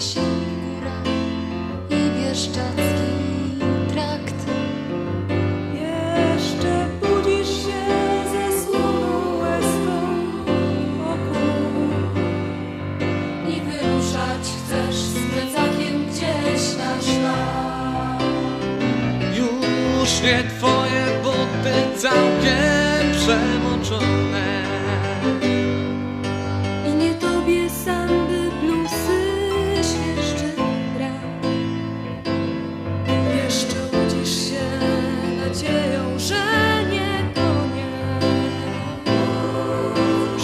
się góra i bieszczacki trakt. Jeszcze budzisz się ze słoną łezką i wyruszać chcesz z plecakiem gdzieś na szlak. Już nie twoje buty całkiem przemoczone i nie tobie sam.